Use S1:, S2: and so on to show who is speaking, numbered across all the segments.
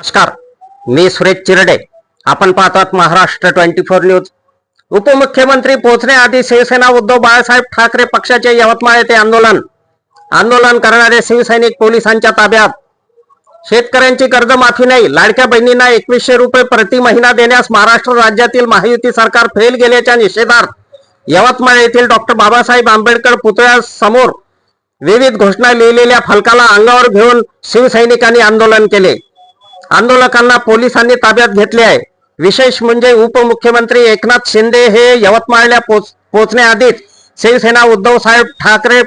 S1: नमस्कार. मी सुरेश चिरडे. आपण पाहतात महाराष्ट्र ट्वेंटी फोर न्यूज. उपमुख्यमंत्री पोहोचण्याआधी शिवसेना उद्धव बाळासाहेब ठाकरे पक्षाचे यवतमाळ येथे आंदोलन. आंदोलन करणारे शिवसैनिक पोलिसांच्या ताब्यात. शेतकऱ्यांची कर्जमाफी नाही लाडक्या बहिणींना एकवीसशे रुपये प्रति महिना देण्यास महाराष्ट्र राज्यातील महायुती सरकार फेल गेल्याच्या निषेधार्थ यवतमाळ येथील डॉक्टर बाबासाहेब आंबेडकर पुतळ्यासमोर विविध घोषणा लिहिलेल्या फलकाला अंगावर घेऊन शिवसैनिकांनी आंदोलन केले. आंदोलकांना पोलिसांनी ताब्यात घेतले आहे. विशेष म्हणजे उपमुख्यमंत्री एकनाथ शिंदे हे यवतमाळला पोच पोचण्याआधीच शिवसेना उद्धव साहेब ठाकरे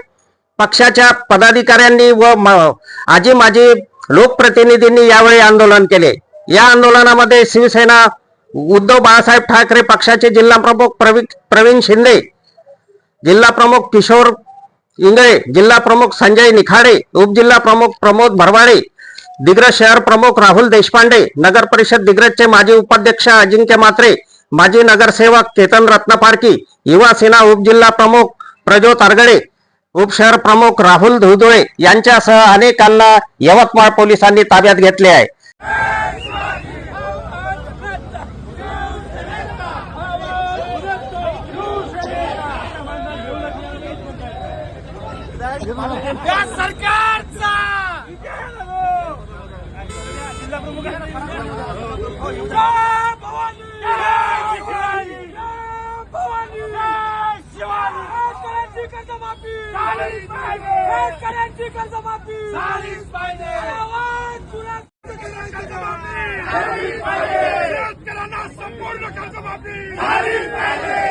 S1: पक्षाच्या पदाधिकाऱ्यांनी व म- आजी माजी लोकप्रतिनिधींनी यावेळी आंदोलन केले. या आंदोलनामध्ये शिवसेना उद्धव बाळासाहेब ठाकरे पक्षाचे जिल्हा प्रमुख प्रवी- प्रवीण शिंदे जिल्हा प्रमुख किशोर इंगळे जिल्हा प्रमुख संजय निखाडे उपजिल्हा प्रमुख प्रमोद भरवाडे दिग्रज शहर प्रमुख राहुल देशपांडे नगर परिषद दिग्रजचे माजी उपाध्यक्ष अजिंक्य मात्रे माजी नगरसेवक केतन रत्नपारकी युवा सेना उपजिल्हा प्रमुख प्रज्योत अरगडे उपशहर प्रमुख राहुल धुदुळे यांच्यासह अनेकांना यवतमाळ पोलिसांनी ताब्यात घेतले आहे.
S2: सरकार! शेतकऱ्यांची कर्जमाफी झालीच पाहिजे शेतकऱ्यांना संपूर्ण कर्जमाफी झालीच पाहिजे